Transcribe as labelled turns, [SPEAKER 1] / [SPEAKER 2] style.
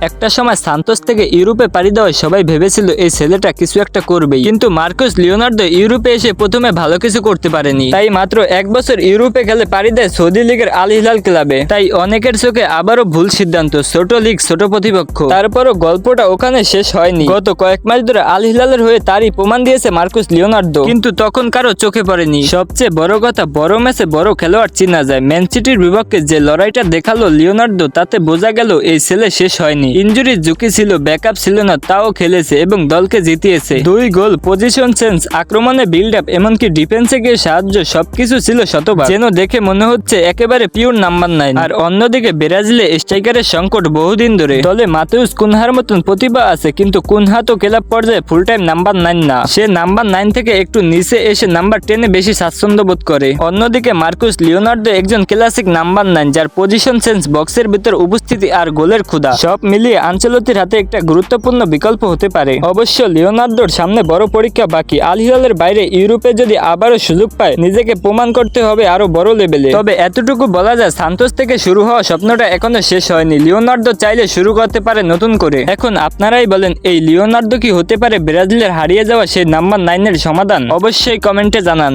[SPEAKER 1] একটা সময় সান্তোস থেকে ইউরোপে পাড়ি দেওয়ায় সবাই ভেবেছিল এই ছেলেটা কিছু একটা করবেই। কিন্তু মার্কোস লিওনার্দো ইউরোপে এসে প্রথমে ভালো কিছু করতে পারেনি। তাই মাত্র এক বছর ইউরোপে খেলে পাড়ি দেয় সৌদি লীগের আল হিলাল ক্লাবে। তাই অনেকের চোখে আবারও ভুল সিদ্ধান্ত, ছোট লীগ, ছোট প্রতিপক্ষ। তারপরও গল্পটা ওখানে শেষ হয়নি। গত কয়েক মাস ধরে আল হিলালের হয়ে তারই প্রমাণ দিয়েছে মার্কোস লিওনার্দো। কিন্তু তখন কারও চোখে পড়েনি। সবচেয়ে বড় কথা, বড় ম্যাচে বড় খেলোয়াড় চিনা যায়। ম্যান সিটির বিপক্ষে যে লড়াইটা দেখাল লিওনার্দো, তাতে বোঝা গেল এই ছেলে শেষ হয়নি। ইঞ্জুরির ঝুঁকি ছিল, ব্যাকআপ ছিল না, তাও খেলেছে এবং দলকে জিতিয়েছে। দুই গোল পজিশন সেন্স আক্রমণে বিল্ড আপ এমনকি ডিফেন্সে গিয়ে সাহায্য, সবকিছু ছিল শতবার যেন দেখে মনে হচ্ছে একেবারে পিওর নাম্বার নাইন আর অন্যদিকে ব্রাজিলে স্ট্রাইকারের সংকট বহুদিন ধরে। দলে মাতেউস কুনহার মতন প্রতিভা আছে, কিন্তু কুনহা তো ক্লাব পর্যায়ে ফুল টাইম নাম্বার নাইন না। সে নাম্বার নাইন থেকে একটু নিচে এসে নাম্বার টেনে বেশি স্বাচ্ছন্দ্য বোধ করে। অন্যদিকে মার্কুস লিওনার্দো একজন ক্লাসিক নাম্বার নাইন যার পজিশন সেন্স বক্সের ভিতর উপস্থিতি আর গোলের ক্ষুদা সব মিলিয়ে আঞ্চলতির হাতে একটা গুরুত্বপূর্ণ বিকল্প হতে পারে। অবশ্য লিওনার্দোর সামনে বড় পরীক্ষা বাকি। আল হিলালের বাইরে ইউরোপে যদি আবারও সুযোগ পায়, নিজেকে প্রমাণ করতে হবে আরও বড় লেভেলে। তবে এতটুকু বলা যায়, সান্তোস থেকে শুরু হওয়া স্বপ্নটা এখনও শেষ হয়নি। লিওনার্দো চাইলে শুরু করতে পারে নতুন করে। এখন আপনারাই বলেন, এই লিওনার্দো কি হতে পারে ব্রাজিলের হারিয়ে যাওয়া সেই নাম্বার নাইনের সমাধান? অবশ্যই কমেন্টে জানান।